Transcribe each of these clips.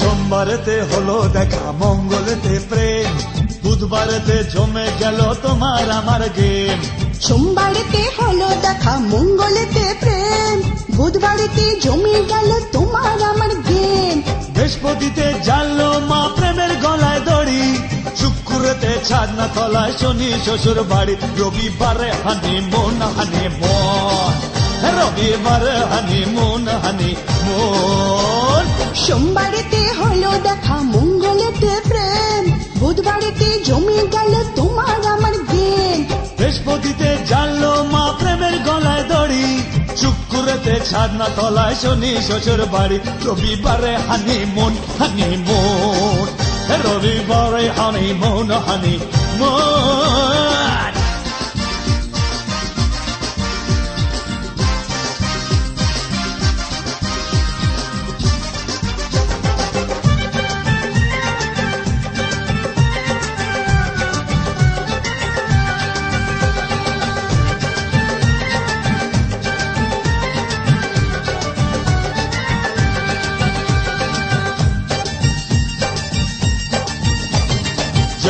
সোমবারেতে হলো দেখা মঙ্গলেতে প্রেম বুধবারেতে জমে গেল তোমার আমার গেম। সোমবারেতে হলো দেখা মঙ্গলেতে প্রেম। বুধবারেতে জমে গেল তোমার আমার গেম বৃহস্পতিতে জানলো মা প্রেমের গলায় দড়ি। শুক্রতে ছাদনা তলায় শনি শ্বশুর বাড়ি। রবিবারে হানি মন হানি মন রবিবারে হানি মন হানি মন সোমবারেতে হলো দেখা মঙ্গলেতে প্রেম। বুধবারেতে জমে গেল তোমার বৃহস্পতিতে জানলো মা প্রেমের গলায় দড়ি। চুপ করেতে ছাদনা তলায় শনি শ্বশুর বাড়ি। রবিবারে হানি মন হানি মন রবিবারে হানি মন হানি মন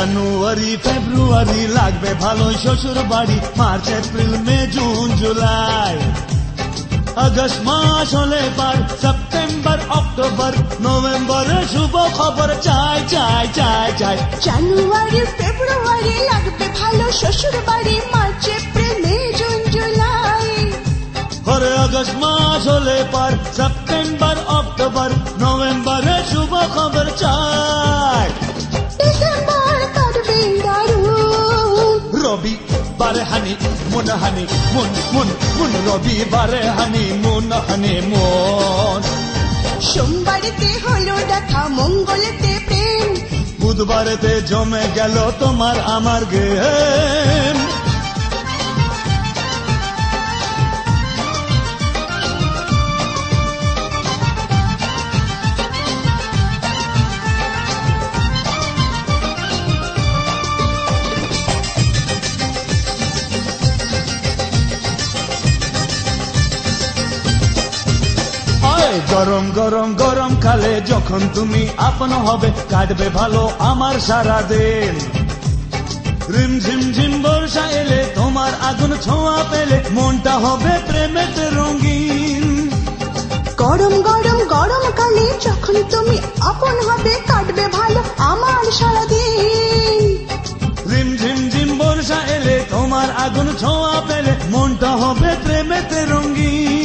জানুয়ারি ফেব্রুয়ারি লাগবে ভালো শ্বশুর বাড়ি March April May June July. August মাস হলে পার সেপ্টেম্বর অক্টোবর নভেম্বরে শুভ খবর চাই চাই চাই চাই। জানুয়ারি ফেব্রুয়ারি লাগবে ভালো শ্বশুর বাড়ি March April May June July. পরে আগস্ট মাস হলে পার সেপ্টেম্বর অক্টোবর নভেম্বরে শুভ খবর চাই। বারে হানি মন হানি মন মন মন রবি বারে হানি মন হানি মন। সোমবারেতে হলো দেখা মঙ্গলেতে প্রেম। বুধবারেতে জমে গেল তোমার আমার গেম গরম গরম গরম কালে যখন তুমি আপন হবে কাটবে ভালো আমার সারা দিন রিম ঝিম ঝিম বর্ষা এলে তোমার আগুন ছোঁয়া পেলে মনটা হবে প্রেমেতে রঙিন। গরম গরম গরম কালে যখন তুমি আপন হবে কাটবে ভালো আমার সারাদিন। রিম ঝিম ঝিম বর্ষা এলে তোমার আগুন ছোঁয়া পেলে মনটা হবে প্রেমেতে রঙিন।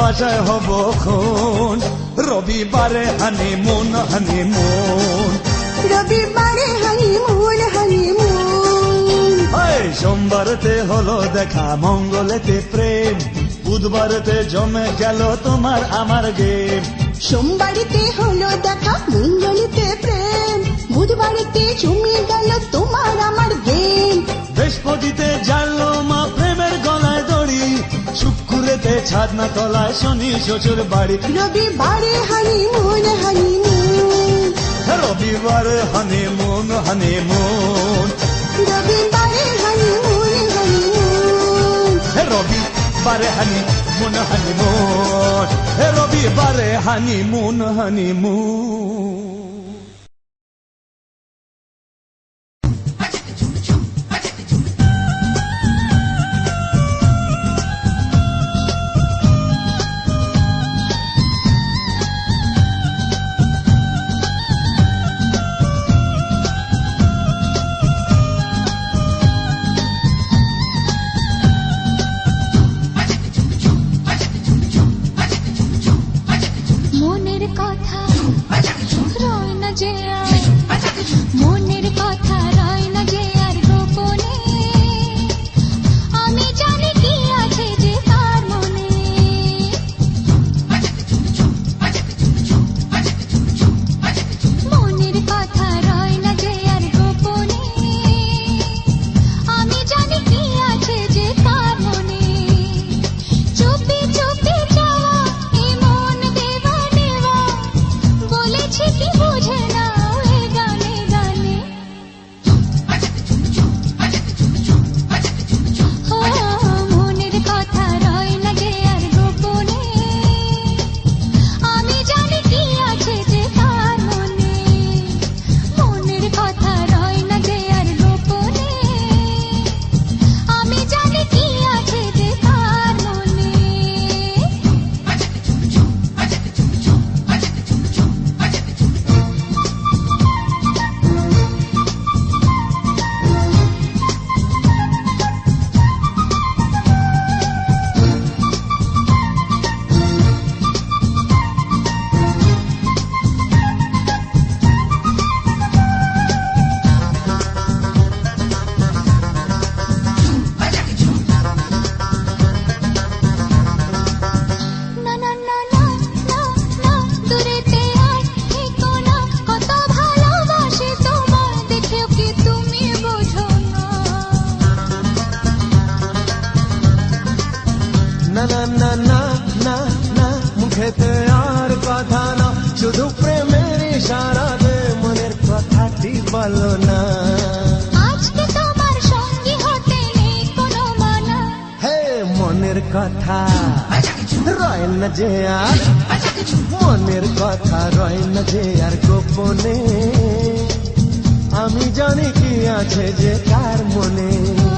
ভালোবাসায় হব খুন। রবিবারে হানি মন হানি মন রবিবারে হানিমুন হানিমুন সোমবারতে হলো দেখা মঙ্গলেতে প্রেম। বুধবারতে জমে গেল তোমার আমার গেম সোমবারেতে হলো দেখা মঙ্গলেতে প্রেম। বুধবারেতে জমে গেল তোমার আমার গেম বৃহস্পতিতে জানলো ছাদনা তলায় শনি শ্বশুর বাড়ি। রবিবারে হানিমুন হানিমুন রবিবারে হানি মন হানি মন রবিবারে হানিমুন হানিমুন রবিবারে হানি মন হানি মন রবিবারে হানি মন রয় যায় যে আর। মনের কথা রয় না যে আর গোপনে। আমি জানি কি আছে যে কার মনে।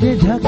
বেঝাক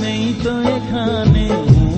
नहीं तो ये खाने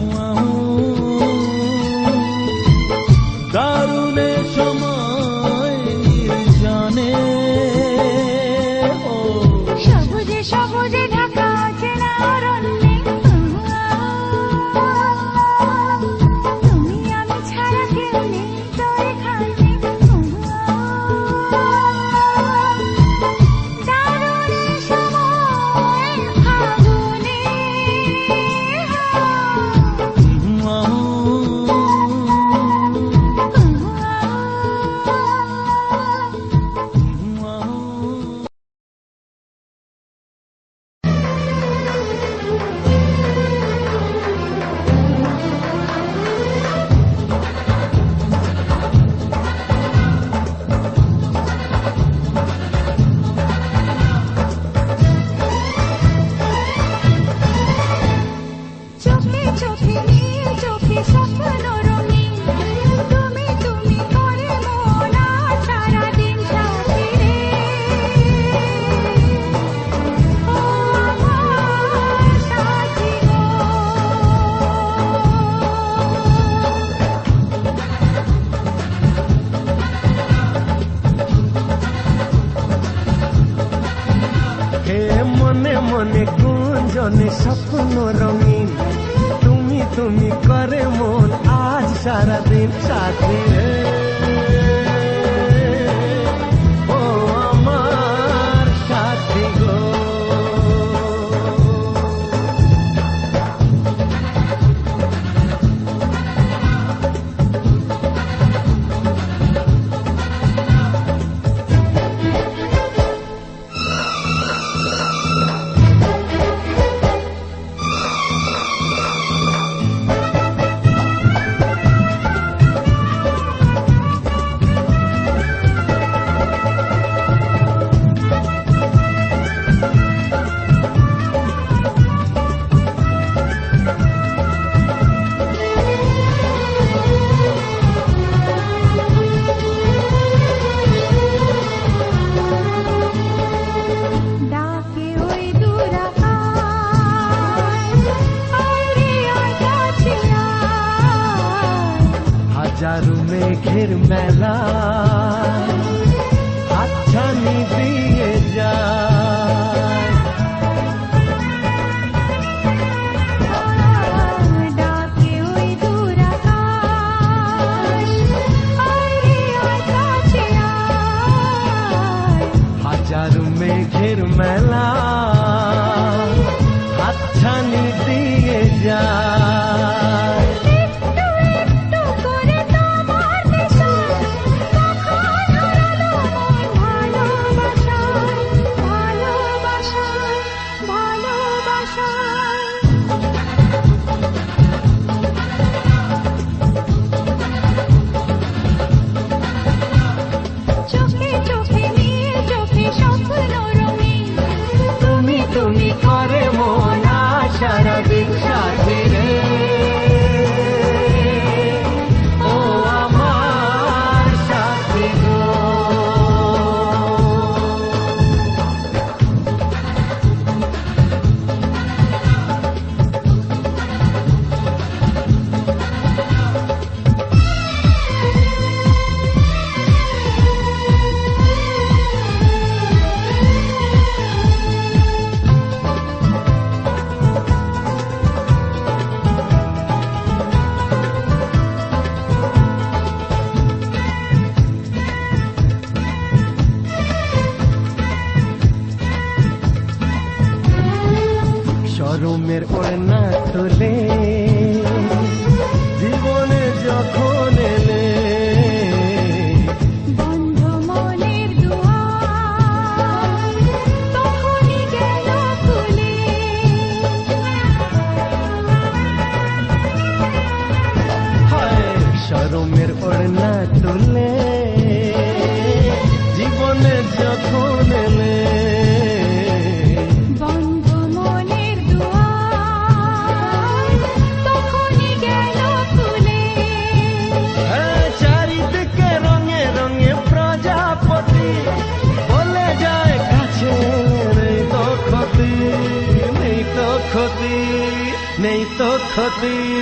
সারাদিন সাথে প্রেমের মেলা। আচ্ছা নিবিয়ে যা হাজার মেঘের মেলা। আচ্ছা নিবিয়ে যা please.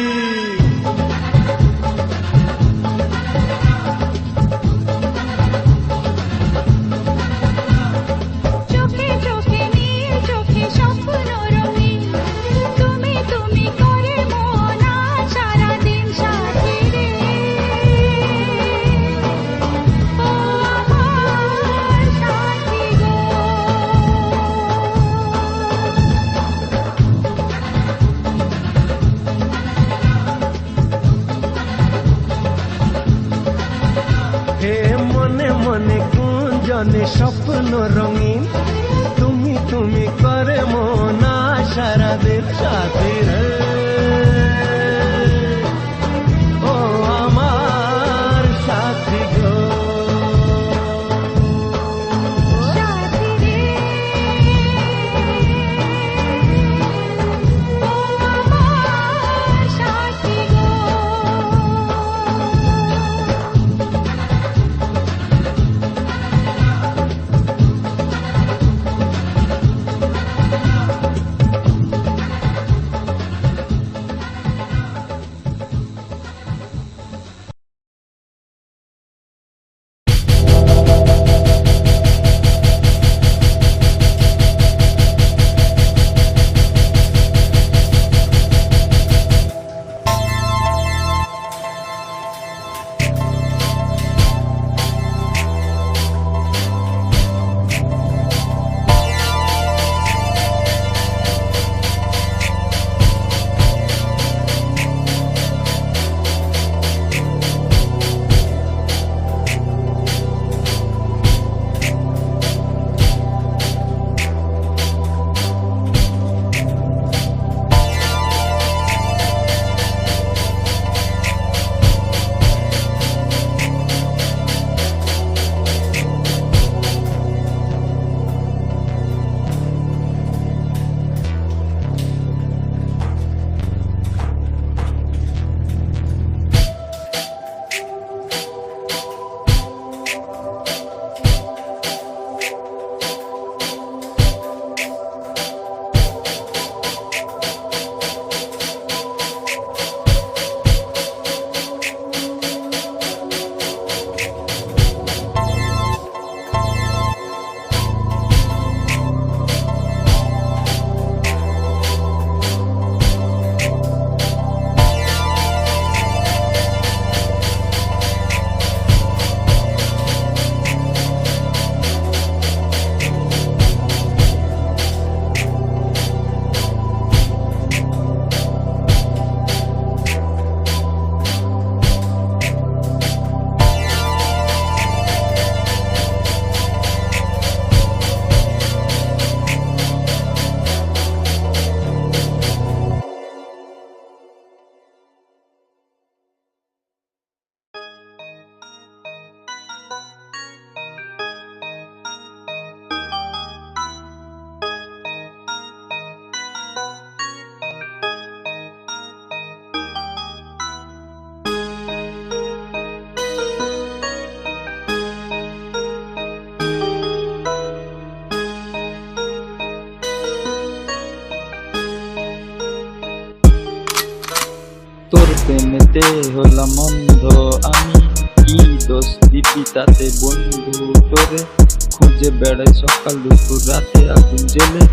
হলাম অন্ধ আমি কি দোষ দিবি তাতে বন্ধু তোরে? খুঁজে বেড়াই সকাল দুপুর রাতে আগুন জেলে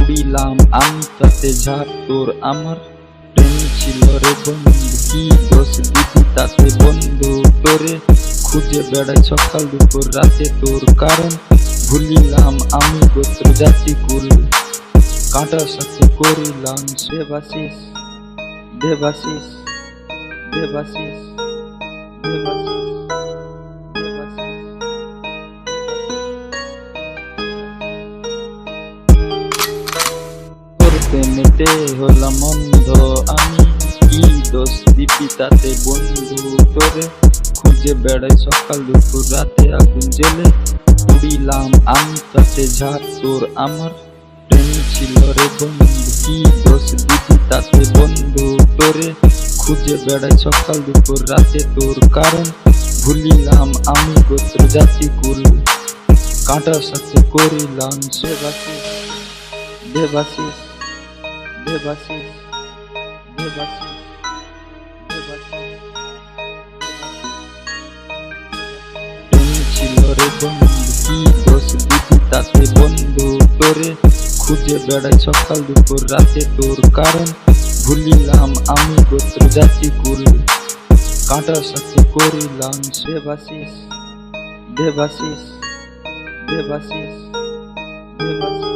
উড়িলাম আমি তাতে ঝাড় তোর আমার প্রেম ছিল রে বন্ধু। কি দোষ দিবি তাতে বন্ধু তোরে? খুঁজে বেড়াই সকাল দুপুর রাতে তোর কারণ। ভুলিলাম আমি গোত্র জাতি কুল। কাঁটার সাথে করিলাম সেবাশিস দেবাশিস দেবাশিস দেবাশিস দেবাশিস তোর প্রেমেতে হলাম অন্ধ আমি কি দোষ দিবি তাতে বন্ধু তোরে খুঁজে বেড়াই সকাল দুপুর রাতে আগুন জেলে উড়িলাম আমি তাতে ঝাড় তোর আমার প্রেম ছিল রে বন্ধু কি দোষ দিবি তাতে বন্ধু তোরে খুঁজে বেড়াই সকাল দুপুর, রাতে তোর কারণ ভুলিলাম আমি গোত্র জাতি কুল কাঁটার সাথে করিলাম সেবাশিস দেবাশিস দেবাশিস দেবাশিস দেবাশিস ছিল রে বন্ধু, কি দোষ দিবি তাতে বন্ধু? তোরে খুঁজে বেড়াই সকাল দুপুর, রাতে তোর কারণ ভুলিলাম আমি গোত্র জাতি কুল। কাঁটার সাথে করিলাম সেবাশিস দেবাশিস দেবাশিস দেবাশিস।